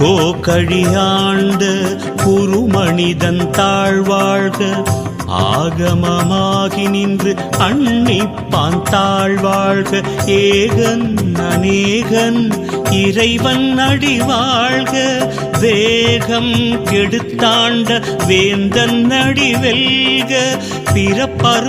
கோகழியாண்ட குருமணிதன் தாழ்வாழ்க. ஆகமமாகி நின்று அன்னிப்பான் தாழ்வாழ்க. ஏகன் அநேகன் இறைவன் அடிவாழ்க. வேகம் கெடுத்தாண்ட வேந்தன் அடிவெல்க. பிறப்பரு